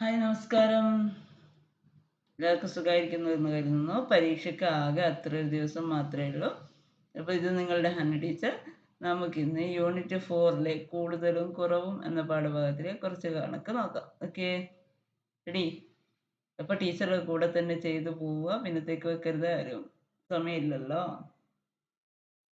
Hi നമസ്കാരം. എല്ലാവർക്കും സുഖമായിരിക്കുന്നു എന്ന് കരുതുന്നു. പരീക്ഷയ്ക്ക് ആകെ അത്ര ഒരു ദിവസം മാത്രമേ ഉള്ളൂ. അപ്പോൾ ഇത് നിങ്ങളുടെ ഹണി ടീച്ചർ നമുക്കിന്ന് യൂണിറ്റ് ഫോറിലെ കൂടുതലും കുറവും എന്ന പാഠഭാഗത്തിലെ കുറച്ച് കണക്ക് നോക്കാം. ഓക്കെ റെഡി അപ്പോൾ ടീച്ചറുടെ കൂടെ തന്നെ ചെയ്തു പോവുക. പിന്നത്തേക്ക് വെക്കരുത്. ആരും സമയമില്ലല്ലോ.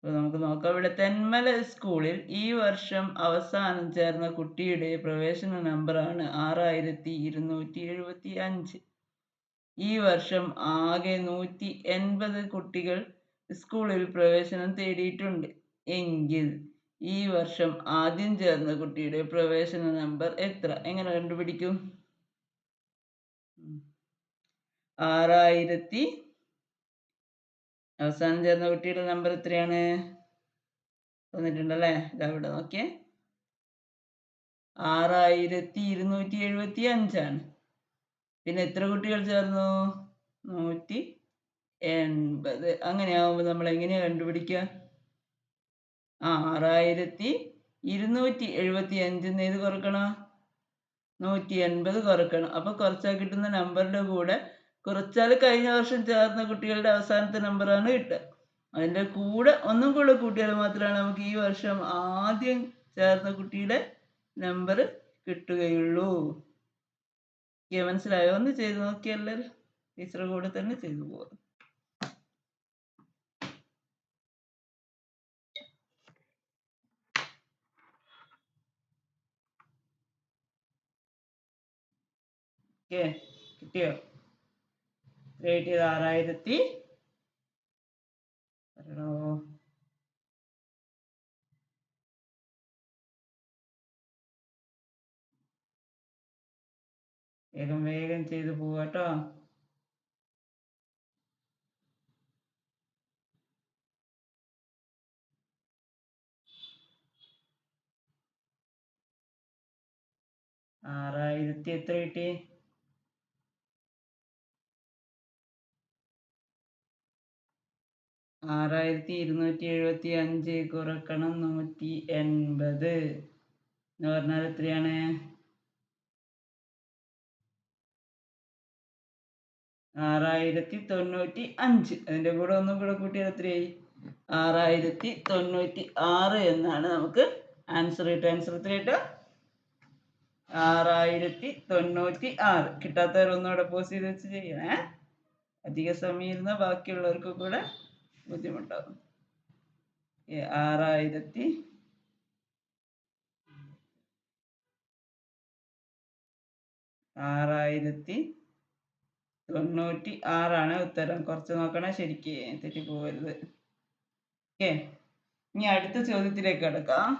നമുക്ക് നോക്കാം. ഇവിടെ തെന്മല സ്കൂളിൽ ഈ വർഷം അവസാനം ചേർന്ന കുട്ടിയുടെ പ്രവേശന നമ്പറാണ് ആറായിരത്തി ഇരുന്നൂറ്റി എഴുപത്തി അഞ്ച് ഈ വർഷം ആകെ നൂറ്റി എൺപത് കുട്ടികൾ സ്കൂളിൽ പ്രവേശനം തേടിയിട്ടുണ്ട്. എങ്കിൽ ഈ വർഷം ആദ്യം ചേർന്ന കുട്ടിയുടെ പ്രവേശന നമ്പർ എത്ര? എങ്ങനെ കണ്ടുപിടിക്കും? ആറായിരത്തി അവസാനം ചേർന്ന കുട്ടിയുടെ നമ്പർ എത്രയാണ്? തന്നിട്ടുണ്ടല്ലേ ഇതവിടെ നോക്കിയേ. ആറായിരത്തി ഇരുന്നൂറ്റി എഴുപത്തി അഞ്ചാണ് പിന്നെ എത്ര കുട്ടികൾ ചേർന്നു? നൂറ്റി എൺപത് അങ്ങനെയാവുമ്പോൾ നമ്മൾ എങ്ങനെയാ കണ്ടുപിടിക്കുക? ആ ആറായിരത്തി ഇരുന്നൂറ്റി എഴുപത്തി അഞ്ചിന്ന് ഏത് കുറക്കണം? നൂറ്റി എൺപത് കുറക്കണം. അപ്പോൾ കുറച്ചാൽ കിട്ടുന്ന നമ്പറിന്റെ കൂടെ കുറച്ചാൽ കഴിഞ്ഞ വർഷം ചേർന്ന കുട്ടികളുടെ അവസാനത്തെ നമ്പറാണ് കിട്ടുക. അതിന്റെ കൂടെ ഒന്നും കൂടെ കൂട്ടിയാൽ മാത്രമാണ് നമുക്ക് ഈ വർഷം ആദ്യം ചേർന്ന കുട്ടിയുടെ നമ്പർ കിട്ടുകയുള്ളൂ. മനസ്സിലായോ? ഒന്ന് ചെയ്ത് നോക്കിയല്ലേ ടീച്ചറുടെ കൂടെ തന്നെ ചെയ്തു പോകാം കിട്ടിയോ? റേറ്റ് ചെയ്ത് ആറായിരത്തി പറയണോ? വേഗം വേഗം ചെയ്ത് പോവാട്ടോ ആറായിരത്തി എത്ര കിട്ടി? ആറായിരത്തി ഇരുന്നൂറ്റി എഴുപത്തി അഞ്ച് കുറക്കണം നൂറ്റി എൺപത് എന്ന് പറഞ്ഞാൽ എത്രയാണ്? ആറായിരത്തി തൊണ്ണൂറ്റി അഞ്ച് അതിന്റെ കൂടെ ഒന്നും കൂടെ കൂട്ടിയാൽ എത്രയായി? ആറായിരത്തി തൊണ്ണൂറ്റി ആറ് എന്നാണ് നമുക്ക് ആൻസർ കിട്ടുക. ആൻസർ എത്ര കിട്ടുക ആറായിരത്തി തൊണ്ണൂറ്റി ആറ് കിട്ടാത്തവരൊന്നുകൂടെ പോസ് ചെയ്ത് വെച്ച് ചെയ്യണേ. അധിക സമയം ഇരുന്ന ബാക്കിയുള്ളവർക്ക് കൂടെ ബുദ്ധിമുട്ടാകും. ആറായിരത്തി ആറായിരത്തി തൊണ്ണൂറ്റി ആറാണ് ഉത്തരം. കുറച്ച് നോക്കണേ ശരിക്ക് തെറ്റി പോകരുത് ഓക്കെ. ഇനി അടുത്ത ചോദ്യത്തിലേക്ക് കിടക്കാം.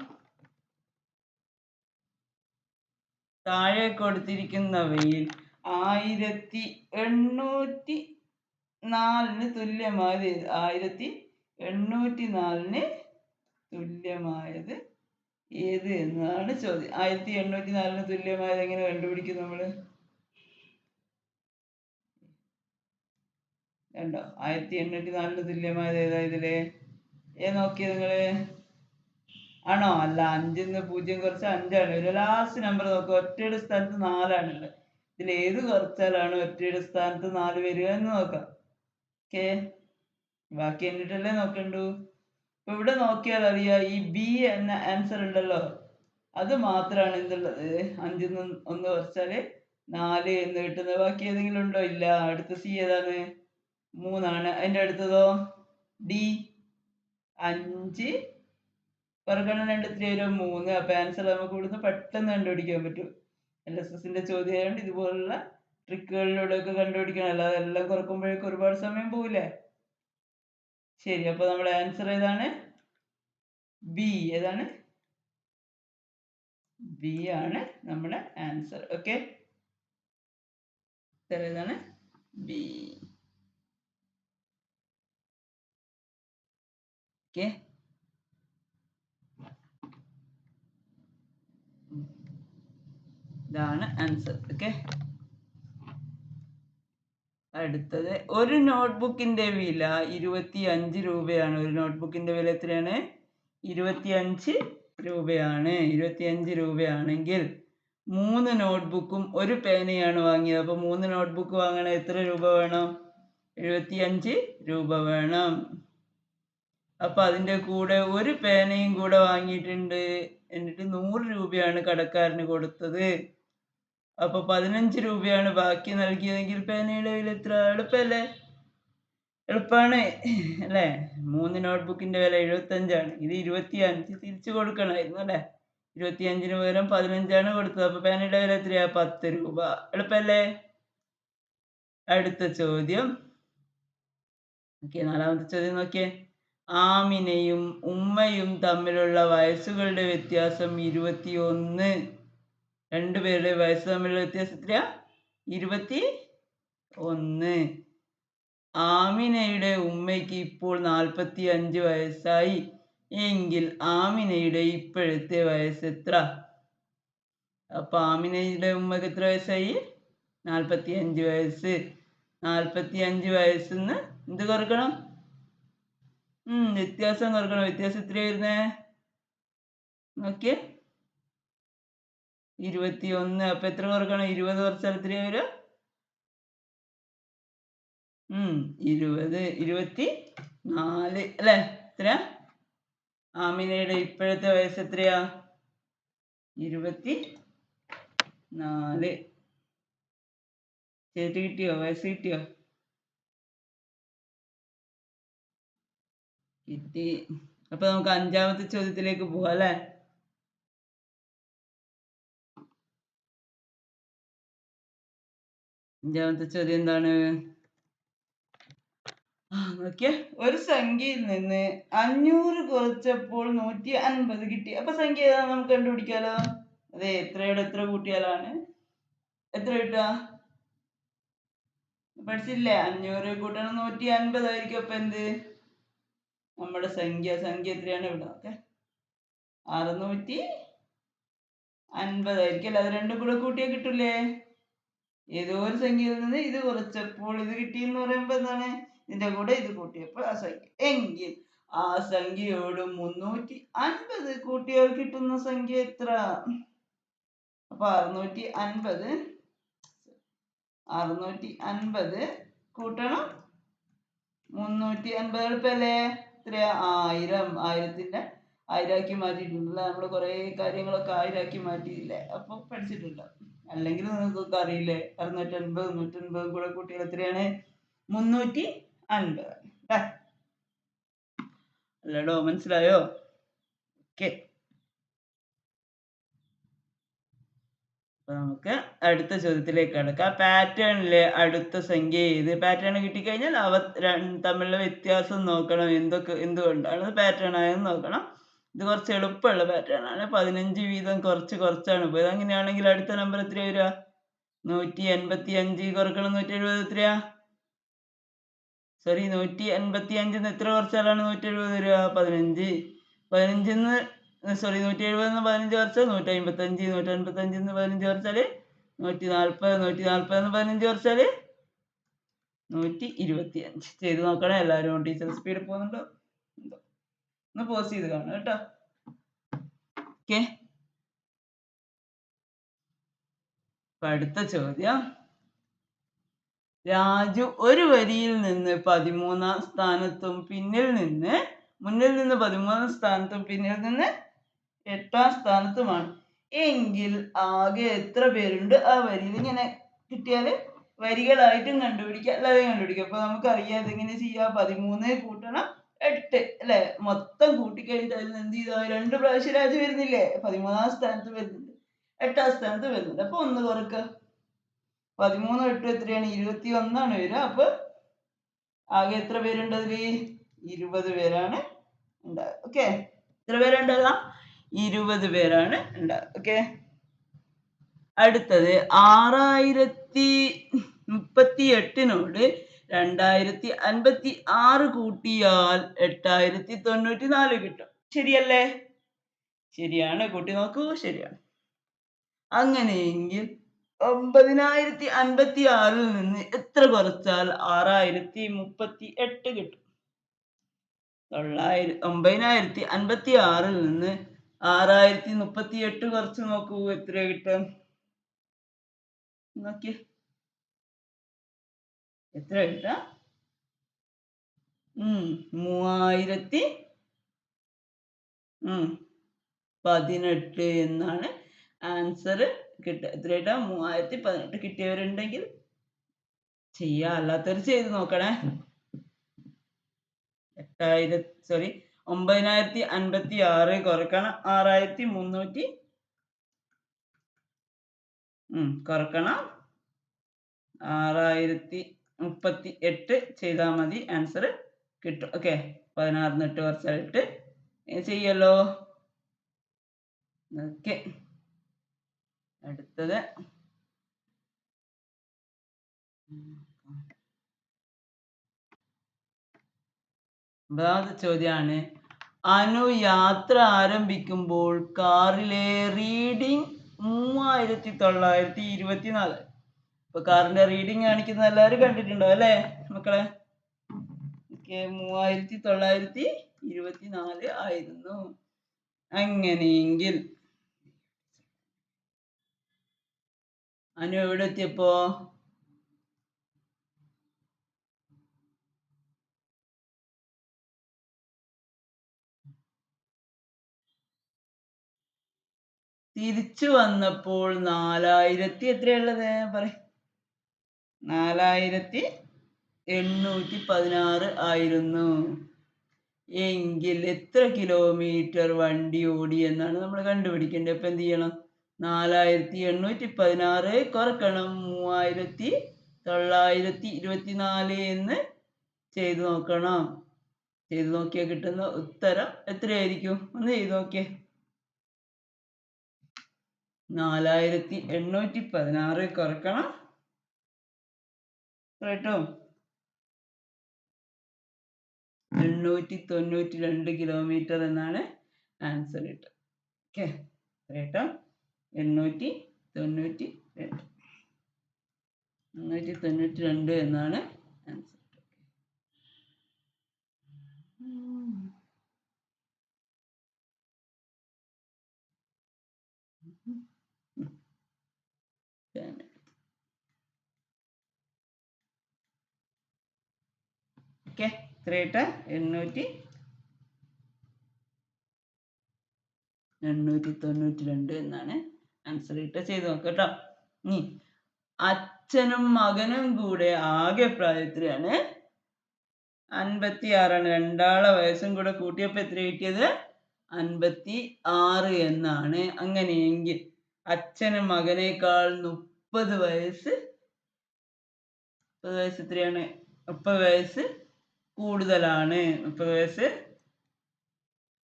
താഴെ കൊടുത്തിരിക്കുന്നവയിൽ ആയിരത്തി എണ്ണൂറ്റി നാലിന് തുല്യമായത് ആയിരത്തി എണ്ണൂറ്റി നാലിന് തുല്യമായത് ഏത് എന്നാണ് ചോദ്യം. ആയിരത്തി എണ്ണൂറ്റി നാലിന് തുല്യമായത് എങ്ങനെ കണ്ടുപിടിക്കും നമ്മൾ കണ്ടോ? ആയിരത്തി എണ്ണൂറ്റി നാലിന് തുല്യമായത് ഏതാ ഇതിൽ ഏ നോക്കിയത് നിങ്ങൾ. ആണോ? അല്ല അഞ്ചിന്ന് പൂജ്യം കുറച്ച് അഞ്ചാണ്. ഒരു ലാസ്റ്റ് നമ്പർ നോക്കുക ഒറ്റയുടെ സ്ഥാനത്ത് നാലാണുള്ളത്. ഇതിൽ ഏത് കുറച്ചാലാണ് ഒറ്റയുടെ സ്ഥാനത്ത് നാല് വരിക എന്ന് നോക്കാം. ഓക്കെ. ബാക്കി എന്നിട്ടല്ലേ നോക്കണ്ടു? ഇപ്പൊ ഇവിടെ നോക്കിയാൽ അറിയാം ഈ ബി എന്ന ആൻസർ ഉണ്ടല്ലോ. അത് മാത്രമാണ് എന്തുള്ളത് അഞ്ചിൽ നിന്ന് ഒന്ന് കുറച്ചാൽ നാല് എന്ന് കിട്ടുന്നത്. ബാക്കി ഏതെങ്കിലും ഉണ്ടോ? ഇല്ല. അടുത്ത സി ഏതാണ്? മൂന്നാണ്. അതിന്റെ അടുത്തതോ? ഡി അഞ്ച്. കുറക്കണം രണ്ട് വരും മൂന്ന്. അപ്പൊ ആൻസർ നമുക്ക് ഇവിടുന്ന് പെട്ടെന്ന് കണ്ടുപിടിക്കാൻ പറ്റും. എൽ എസ് എസിന്റെ ചോദ്യം ഇതുപോലുള്ള ട്രിക്കുകളിലൂടെ ഒക്കെ കണ്ടുപിടിക്കണം. അല്ലാതെ എല്ലാം കുറക്കുമ്പോഴേക്കും ഒരുപാട് സമയം പോവില്ലേ? ശരി അപ്പൊ നമ്മുടെ ആൻസർ ഏതാണ്? ബി ഏതാണ്? ബി ആണ് നമ്മുടെ ആൻസർ ഓക്കെ ഏതാണ്? ബി ഓക്കെ ഇതാണ് ആൻസർ ഓക്കെ അടുത്തത് ഒരു നോട്ട്ബുക്കിന്റെ വില ഇരുപത്തി അഞ്ച് രൂപയാണ്. ഒരു നോട്ട്ബുക്കിന്റെ വില എത്രയാണ്? ഇരുപത്തി അഞ്ച് രൂപയാണ്. ഇരുപത്തി അഞ്ച് രൂപയാണെങ്കിൽ മൂന്ന് നോട്ട്ബുക്കും ഒരു പേനയാണ് വാങ്ങിയത്. അപ്പോൾ മൂന്ന് നോട്ട്ബുക്ക് വാങ്ങണ എത്ര രൂപ വേണം? എഴുപത്തി അഞ്ച് രൂപ വേണം. അപ്പോൾ അതിന്റെ കൂടെ ഒരു പേനയും കൂടെ വാങ്ങിയിട്ടുണ്ട്. എന്നിട്ട് നൂറ് രൂപയാണ് കടക്കാരന് കൊടുത്തത്. അപ്പോൾ പതിനഞ്ച് രൂപയാണ് ബാക്കി നൽകിയതെങ്കിൽ പേനയുടെ വില എത്ര? എളുപ്പല്ലേ? എളുപ്പാണ് അല്ലേ? മൂന്ന് നോട്ട്ബുക്കിന്റെ വില എഴുപത്തഞ്ചാണ്. ഇത് ഇരുപത്തിയഞ്ച് തിരിച്ചു കൊടുക്കണമായിരുന്നു അല്ലേ? ഇരുപത്തിയഞ്ചിന് പകരം പതിനഞ്ചാണ് കൊടുത്തത്. അപ്പൊ പേനയുടെ വില എത്രയാ? പത്ത് രൂപ. എളുപ്പല്ലേ? അടുത്ത ചോദ്യം. ഓക്കെ നാലാമത്തെ ചോദ്യം നോക്കിയേ. ആമിനയും ഉമ്മയും തമ്മിലുള്ള വയസ്സുകളുടെ വ്യത്യാസം ഇരുപത്തിയൊന്ന്. രണ്ടുപേരുടെ വയസ്സ് തമ്മിലുള്ള വ്യത്യാസം എത്ര ഇരുപത്തി ഒന്ന്. ആമിനയുടെ ഉമ്മയ്ക്ക് ഇപ്പോൾ നാൽപ്പത്തി അഞ്ച് വയസ്സായി. എങ്കിൽ ആമിനയുടെ ഇപ്പോഴത്തെ വയസ്സ് എത്ര? അപ്പൊ ആമിനയുടെ ഉമ്മക്ക് എത്ര വയസ്സായി? നാൽപ്പത്തി അഞ്ച് വയസ്സ്. നാൽപ്പത്തി അഞ്ച് വയസ്സിന്ന് എന്ത് കുറക്കണം? ഉം വ്യത്യാസം കുറക്കണം. വ്യത്യാസം എത്രയായിരുന്നേ നോക്കിയേ. ഇരുപത്തി ഒന്ന് അപ്പൊ എത്ര കുറക്കണം ഇരുപത് വരും ഉം ഇരുപത് ഇരുപത്തി നാല് അല്ലേ എത്ര ആമിനയുടെ ഇപ്പോഴത്തെ വയസ്സ് എത്രയാ? ഇരുപത്തി നാല് ചേട്ടി കിട്ടിയോ? വയസ്സ് കിട്ടിയോ? കിട്ടി. അപ്പൊ നമുക്ക് അഞ്ചാമത്തെ ചോദ്യത്തിലേക്ക് പോവാം അല്ലേ? അഞ്ചാമത്തെ ചോദ്യം എന്താണ്? നോക്കിയേ. ഒരു സംഖ്യയിൽ നിന്ന് അഞ്ഞൂറ് കുറച്ചപ്പോൾ നൂറ്റി അൻപത് കിട്ടി. അപ്പൊ സംഖ്യ ഏതാണെന്ന് നമുക്ക് കണ്ടുപിടിക്കാലോ? അതെ എത്രയുടെ എത്ര കൂട്ടിയാലാണ്? എത്ര കിട്ടുക? പഠിച്ചില്ലേ അഞ്ഞൂറ് കൂട്ടണം നൂറ്റി അൻപതായിരിക്കും അപ്പൊ എന്ത്? നമ്മുടെ സംഖ്യ. സംഖ്യ എത്രയാണ് ഇവിടെ? ഓക്കെ. അറുന്നൂറ്റി അൻപതായിരിക്കും അല്ലേ? അത് രണ്ടും കൂടെ കൂട്ടിയാൽ കിട്ടൂലേ? ഏതോ ഒരു സംഖ്യയിൽ നിന്ന് ഇത് കുറച്ചപ്പോൾ ഇത് കിട്ടി എന്ന് പറയുമ്പോൾ എന്താണ്? ഇതിന്റെ കൂടെ ഇത് കൂട്ടിയപ്പോൾ ആ സംഖ്യ. എങ്കിൽ ആ സംഖ്യയോട് മുന്നൂറ്റി അൻപത് കൂട്ടിയാൽ കിട്ടുന്ന സംഖ്യ എത്ര? അപ്പൊ അറുന്നൂറ്റി അൻപത് അറുന്നൂറ്റി അൻപത് കൂട്ടണം. മുന്നൂറ്റി അൻപത് എളുപ്പല്ലേ? എത്രയാ? ആയിരം. ആയിരത്തിന്റെ ആയിരാക്കി മാറ്റിയിട്ടുണ്ടല്ലോ നമ്മൾ കുറേ കാര്യങ്ങളൊക്കെ ആയിരാക്കി മാറ്റിയില്ലേ? അപ്പൊ പഠിച്ചിട്ടുണ്ട്. അല്ലെങ്കിൽ നിങ്ങൾക്കൊക്കെ അറിയില്ലേ? അറുന്നൂറ്റൻപത് നൂറ്റൻപത് കൂടെ കൂട്ടിയാൽ എത്രയാണ്? മുന്നൂറ്റി അൻപത്. അല്ലേ അല്ലടോ മനസ്സിലായോ? ഓക്കെ. നമുക്ക് അടുത്ത ചോദ്യത്തിലേക്ക് കടക്കാം. പാറ്റേണിലെ അടുത്ത സംഖ്യ ഏത്? പാറ്റേൺ കിട്ടിക്കഴിഞ്ഞാൽ അവ തമ്മിലുള്ള വ്യത്യാസം നോക്കണം. എന്തൊക്കെ എന്തുകൊണ്ടാണ് പാറ്റേൺ ആയെന്ന് നോക്കണം. ഇത് കുറച്ച് എളുപ്പമുള്ള പാറ്റേൺ ആണ്. പതിനഞ്ച് വീതം കുറച്ച് കുറച്ചാണ്. പോയത് അങ്ങനെയാണെങ്കിൽ അടുത്ത നമ്പർ എത്രയാ വരിക? നൂറ്റി എൺപത്തി അഞ്ച് കുറക്കണം. നൂറ്റി എഴുപത് എത്രയാ? സോറി നൂറ്റി എൺപത്തി അഞ്ചിന്ന് എത്ര കുറച്ചാലാണ് നൂറ്റി എഴുപത് വരിക? പതിനഞ്ച്. പതിനഞ്ചിന്ന് സോറി നൂറ്റി എഴുപതിന്ന് പതിനഞ്ച് കുറച്ചാൽ നൂറ്റി അമ്പത്തഞ്ച് നൂറ്റി അൻപത്തഞ്ചിന്ന് പതിനഞ്ച് കുറച്ചാൽ നൂറ്റി നാൽപ്പത് നൂറ്റി നാൽപ്പതിന്ന് പതിനഞ്ച് കുറച്ചാൽ നൂറ്റി ഇരുപത്തി അഞ്ച് ചെയ്ത് നോക്കണേ എല്ലാവരും. ടീച്ചർ സ്പീഡ് പോകുന്നുണ്ടോ? ഒന്ന് പോസ് ചെയ്ത് കാണുക കേട്ടോ. ഓക്കെ. അടുത്ത ചോദ്യം. രാജു ഒരു വരിയിൽ നിന്ന് പതിമൂന്നാം സ്ഥാനത്തും പിന്നിൽ നിന്ന് മുന്നിൽ നിന്ന് പതിമൂന്നാം സ്ഥാനത്തും പിന്നിൽ നിന്ന് എട്ടാം സ്ഥാനത്തുമാണ്. എങ്കിൽ ആകെ എത്ര പേരുണ്ട് ആ വരിയിൽ ഇങ്ങനെ കിട്ടിയാൽ? വരികളായിട്ടും കണ്ടുപിടിക്കാം അല്ലാതെ കണ്ടുപിടിക്കാം. അപ്പൊ നമുക്കറിയാം ഇതെങ്ങനെ ചെയ്യാം. പതിമൂന്ന് എട്ട് അല്ലെ? മൊത്തം നിന്ന് എന്ത് ചെയ്താൽ രണ്ട് പ്രാവശ്യം രാജു വരുന്നില്ലേ? പതിമൂന്നാം സ്ഥാനത്ത് വരുന്നുണ്ട്. എട്ടാം സ്ഥാനത്ത് വരുന്നുണ്ട്. അപ്പൊ ഒന്ന് കുറക്കുക പതിമൂന്ന് എട്ട് എത്രയാണ്? ഇരുപത്തി ഒന്നാണ് വരിക. അപ്പൊ ആകെ എത്ര പേരുണ്ട് ഇരുപത് പേരാണ് ഉണ്ടാവുക. ഓക്കെ? എത്ര പേരുണ്ടാകാം? ഇരുപത് പേരാണ് ഉണ്ടാവുക. ഓക്കെ? അടുത്തത് ആറായിരത്തി മുപ്പത്തി എട്ടിനോട് രണ്ടായിരത്തി അൻപത്തി ആറ് കൂട്ടിയാൽ എട്ടായിരത്തി തൊണ്ണൂറ്റി നാല് കിട്ടും. ശരിയല്ലേ? ശരിയാണ്. കൂട്ടി നോക്കൂ. ശരിയാണ്. അങ്ങനെയെങ്കിൽ ഒമ്പതിനായിരത്തി അൻപത്തി ആറിൽ നിന്ന് എത്ര കുറച്ചാൽ ആറായിരത്തി മുപ്പത്തി എട്ട് കിട്ടും. തൊള്ളായിരത്തി ഒമ്പതിനായിരത്തി അൻപത്തി ആറിൽ നിന്ന് ആറായിരത്തി മുപ്പത്തി എട്ട് കുറച്ച് നോക്കൂ. എത്ര കിട്ടും നോക്കിയേ. എത്ര എഴുതാ മൂവായിരത്തി പതിനെട്ട് എന്നാണ് ആൻസർ കിട്ടുക എത്ര കിട്ടുക മൂവായിരത്തി പതിനെട്ട് കിട്ടിയവരുണ്ടെങ്കിൽ ചെയ്യാ. അല്ലാത്തവർ ചെയ്ത് നോക്കണേ. എട്ടായിരത്തി സോറി ഒമ്പതിനായിരത്തി അൻപത്തി ആറ് കുറക്കണം. ആറായിരത്തി മുന്നൂറ്റി കുറക്കണം. ആറായിരത്തി മുപ്പത്തി എട്ട് ചെയ്താൽ മതി. ആൻസർ കിട്ടും. ഓക്കെ പതിനാറിന് എട്ട് കുറച്ചായിട്ട് ചെയ്യല്ലോ. ഓക്കെ അടുത്തത്. ഒമ്പതാമത്തെ ചോദ്യമാണ് അനു യാത്ര ആരംഭിക്കുമ്പോൾ കാറിലെ റീഡിംഗ് മൂവായിരത്തി തൊള്ളായിരത്തി ഇരുപത്തിനാല്. ഇപ്പൊ കാറിന്റെ റീഡിംഗ് കാണിക്കുന്ന എല്ലാവരും കണ്ടിട്ടുണ്ടോ അല്ലേ മക്കളെ? മൂവായിരത്തി തൊള്ളായിരത്തി ഇരുപത്തിനാല് ആയിരുന്നു. അങ്ങനെയെങ്കിൽ അനു എവിടെ എത്തിയപ്പോ? തിരിച്ചു വന്നപ്പോൾ നാലായിരത്തി എത്രയുള്ളത് പറ നാലായിരത്തി എണ്ണൂറ്റി പതിനാറ് ആയിരുന്നു. എങ്കിൽ എത്ര കിലോമീറ്റർ വണ്ടി ഓടി എന്നാണ് നമ്മൾ കണ്ടുപിടിക്കേണ്ടത്. അപ്പം എന്ത് ചെയ്യണം? നാലായിരത്തി എണ്ണൂറ്റി പതിനാറ് കുറക്കണം. മൂവായിരത്തി തൊള്ളായിരത്തി ഇരുപത്തി നാല് എന്ന് ചെയ്തു നോക്കണം. ചെയ്തു നോക്കിയാൽ കിട്ടുന്ന ഉത്തരം എത്രയായിരിക്കും? ഒന്ന് ചെയ്തു നോക്കിയേ. നാലായിരത്തി എണ്ണൂറ്റി പതിനാറ് കുറക്കണം. കേട്ടോ? എണ്ണൂറ്റി തൊണ്ണൂറ്റി രണ്ട് കിലോമീറ്റർ എന്നാണ് ആൻസർ കിട്ടുക. ഓക്കെ? കേട്ടോ? എണ്ണൂറ്റി തൊണ്ണൂറ്റി രണ്ട് എണ്ണൂറ്റി തൊണ്ണൂറ്റി രണ്ട് എന്നാണ് ആൻസർ. ഓക്കെ. എത്രയിട്ട് എണ്ണൂറ്റി എണ്ണൂറ്റി തൊണ്ണൂറ്റി രണ്ട് എന്നാണ് ആൻസർ ഇട്ട് ചെയ്ത് നോക്കുക കേട്ടോ. ഇനി അച്ഛനും മകനും കൂടെ ആകെ പ്രായത്തിലാണ്. അൻപത്തി ആറാണ് രണ്ടാളെ വയസ്സും കൂടെ കൂട്ടിയപ്പോൾ എത്ര കിട്ടിയത്? അൻപത്തി ആറ് എന്നാണ്. അങ്ങനെയെങ്കിൽ അച്ഛനും മകനേക്കാൾ മുപ്പത് വയസ്സ് മുപ്പത് വയസ്സ് എത്രയാണ്? മുപ്പത് വയസ്സ് കൂടുതലാണ്. മുപ്പത് വയസ്സ്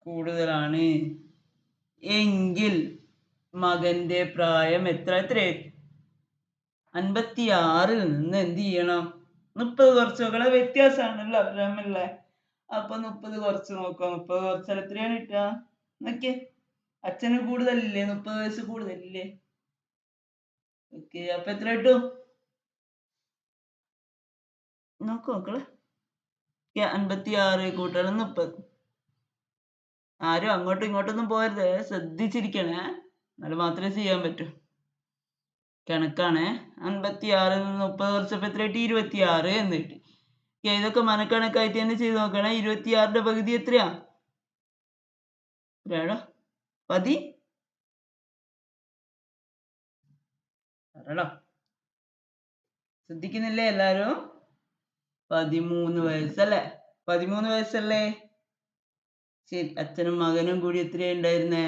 കൂടുതലാണ്. എങ്കിൽ മകന്റെ പ്രായം എത്ര? എത്ര? അൻപത്തി ആറിൽ നിന്ന് എന്ത് ചെയ്യണം? മുപ്പത് കുറച്ച് നോക്കണം. വ്യത്യാസമാണല്ലോ. തമ്മിലുള്ള അപ്പൊ മുപ്പത് കുറച്ച് നോക്കാം. മുപ്പത് കുറച്ചാൽ എത്രയാണ് കിട്ടുക? നോക്കിയേ. അച്ഛന് കൂടുതലില്ലേ? മുപ്പത് വയസ്സ് കൂടുതലില്ലേ? ഓക്കെ. അപ്പൊ എത്ര കിട്ടും? നോക്കൂ മക്കൾ. അൻപത്തി ആറ് കൂട്ടണം മുപ്പത്. ആരും അങ്ങോട്ടും ഇങ്ങോട്ടൊന്നും പോരുത് ശ്രദ്ധിച്ചിരിക്കണേ. എന്നാലും മാത്രമേ ചെയ്യാൻ പറ്റൂ. കണക്കാണ്. അൻപത്തി ആറിൽ നിന്ന് മുപ്പത് കുറച്ചപ്പോൾ കിട്ടി? ഇരുപത്തി ആറ് എന്ന് കിട്ടി. ഇതൊക്കെ മനക്കണക്കായിട്ട് തന്നെ ചെയ്ത് നോക്കണേ. ഇരുപത്തി ആറിന്റെ പകുതി എത്രയാ? എത്രയാടോ പതി? ശ്രദ്ധിക്കുന്നില്ലേ എല്ലാരും? പതിമൂന്ന് വയസ്സല്ലേ? പതിമൂന്ന് വയസ്സല്ലേ? ശരി അച്ഛനും മകനും കൂടി എത്രയുണ്ടായിരുന്നേ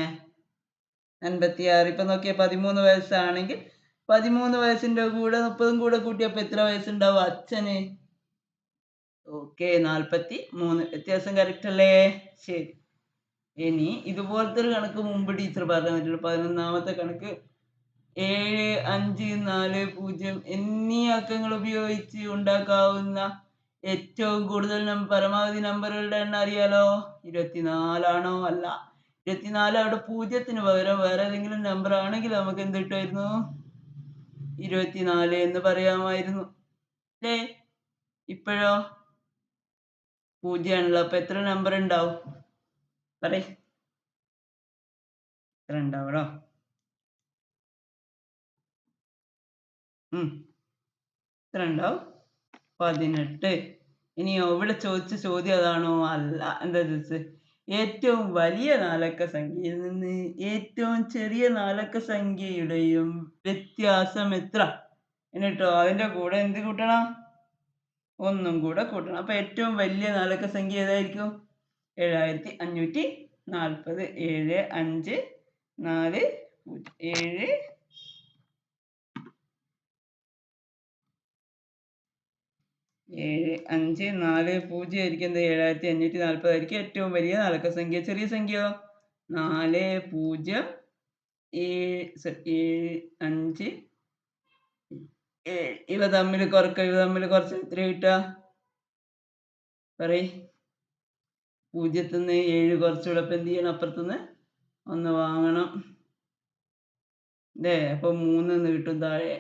അൻപത്തി ആറ് ഇപ്പൊ നോക്കിയ പതിമൂന്ന് വയസ്സാണെങ്കിൽ പതിമൂന്ന് വയസ്സിന്റെ കൂടെ മുപ്പതും കൂടെ കൂട്ടിയപ്പോ എത്ര വയസ്സുണ്ടാവും അച്ഛന്? ഓക്കെ നാൽപ്പത്തി മൂന്ന് വ്യത്യാസം കറക്റ്റ് അല്ലേ? ശരി ഇനി ഇതുപോലത്തെ ഒരു കണക്ക് മുമ്പ് ടീച്ചർ പറഞ്ഞു തന്നിട്ടുണ്ട് പതിനൊന്നാമത്തെ കണക്ക് ഏഴ് അഞ്ച് നാല് പൂജ്യം എന്നീ അക്കങ്ങൾ ഉപയോഗിച്ച് ഉണ്ടാക്കാവുന്ന ഏറ്റവും കൂടുതൽ പരമാവധി നമ്പറുകളുടെ എണ്ണം അറിയാലോ? ഇരുപത്തിനാലാണോ? അല്ല. ഇരുപത്തിനാല് അവിടെ പൂജ്യത്തിന് പകരം വേറെ ഏതെങ്കിലും നമ്പർ ആണെങ്കിൽ നമുക്ക് എന്ത് കിട്ടുമായിരുന്നു? ഇരുപത്തിനാല് എന്ന് പറയാമായിരുന്നു. അല്ലേ ഇപ്പോഴോ? പൂജ്യമാണല്ലോ. അപ്പൊ എത്ര നമ്പർ ഉണ്ടാവും? പറയ. എത്ര ഉണ്ടാവടോ ഉം. എത്ര ഉണ്ടാവും? പതിനെട്ട്. ഇനി ഇവിടെ ചോദിച്ച ചോദ്യം അതാണോ? അല്ല. എന്താ ചോദിച്ചത് ഏറ്റവും വലിയ നാലക്ക സംഖ്യയിൽ നിന്ന് ഏറ്റവും ചെറിയ നാലക്ക സംഖ്യയുടെയും വ്യത്യാസം എത്ര? എന്നിട്ടോ അതിന്റെ കൂടെ എന്ത് കൂട്ടണം? ഒന്നും കൂടെ കൂട്ടണം. അപ്പൊ ഏറ്റവും വലിയ നാലക്ക സംഖ്യ ഏതായിരിക്കും? ഏഴായിരത്തി അഞ്ഞൂറ്റി നാൽപ്പത്. ഏഴ് അഞ്ച് നാല് ഏഴ് ഏഴ് അഞ്ച് നാല് പൂജ്യം ആയിരിക്കും. എന്ത് ഏഴായിരത്തി അഞ്ഞൂറ്റി നാൽപ്പതായിരിക്കും ഏറ്റവും വലിയ നാലക്ക സംഖ്യ. ചെറിയ സംഖ്യയോ? നാല് പൂജ്യം ഏഴ് ഏഴ് അഞ്ച് ഇവ തമ്മിൽ കുറക്കുക ഇവ തമ്മിൽ കുറച്ച്. എത്ര കിട്ടുക? പറയ്. പൂജ്യത്തിൽ നിന്ന് ഏഴ് കുറച്ചുകൂടെ അപ്പം എന്ത് ചെയ്യണം? അപ്പുറത്തുനിന്ന് ഒന്ന് വാങ്ങണം. അല്ലേ അപ്പം മൂന്ന് ന്ന് കിട്ടും താഴെ.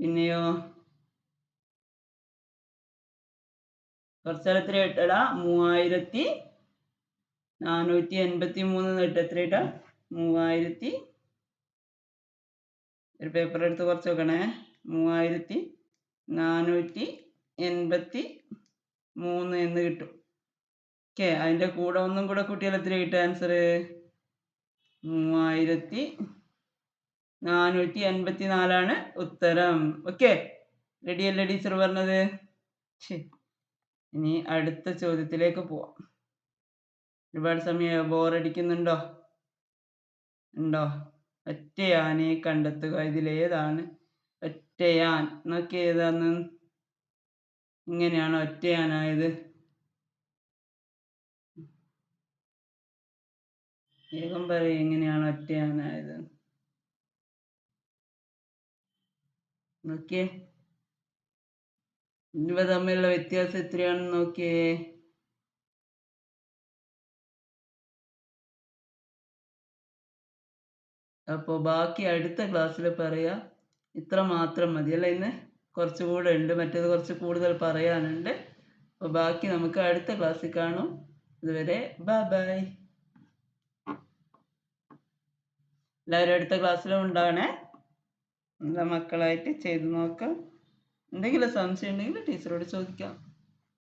പിന്നെയോ? കുറച്ചാൽ എത്ര കിട്ടടാ മൂവായിരത്തി നാനൂറ്റി എൺപത്തി മൂന്ന് കിട്ടും എത്ര കിട്ടാ മൂവായിരത്തി ഒരു പേപ്പർ എടുത്ത് കുറച്ച് നോക്കണേ. മൂവായിരത്തി നാനൂറ്റി എൺപത്തി മൂന്ന് എന്ന് കിട്ടും. ഓക്കെ അതിന്റെ കൂടെ ഒന്നും കൂടെ കൂട്ടിയാൽ എത്ര കിട്ടുക ആൻസർ മൂവായിരത്തി നാനൂറ്റി എൺപത്തി നാലാണ് ഉത്തരം. ഓക്കെ റെഡിയല്ലേ ടീച്ചർ പറഞ്ഞത്? ശരി ഇനി അടുത്ത ചോദ്യത്തിലേക്ക് പോവാം. ഒരുപാട് സമയം ബോറടിക്കുന്നുണ്ടോ ഉണ്ടോ? ഒറ്റയാനെ കണ്ടെത്തുക. ഇതിലേതാണ് ഒറ്റയാൻ. എന്നൊക്കെ ഏതാന്ന്? ഇങ്ങനെയാണ് ഒറ്റയാനായത്. വേഗം പറയും എങ്ങനെയാണ് ഒറ്റയാനായത്. നോക്കിയേ. ഇവ തമ്മിലുള്ള വ്യത്യാസം എത്രയാണെന്ന് നോക്കിയേ. അപ്പോൾ ബാക്കി അടുത്ത ക്ലാസ്സിൽ പറയാ ഇത്ര മാത്രം മതി. അല്ല ഇന്ന്? കുറച്ചുകൂടെ ഉണ്ട്. മറ്റേത് കുറച്ച് കൂടുതൽ പറയാനുണ്ട്. അപ്പോൾ ബാക്കി നമുക്ക് അടുത്ത ക്ലാസ്സിൽ കാണും. ഇതുവരെ ബൈ ബൈ എല്ലാവരും അടുത്ത ക്ലാസ്സിലും ഉണ്ടാവണേ. നല്ല മക്കളായിട്ട് ചെയ്തു നോക്കാം. എന്തെങ്കിലും സംശയം ഉണ്ടെങ്കിൽ ടീച്ചറോട് ചോദിക്കാം.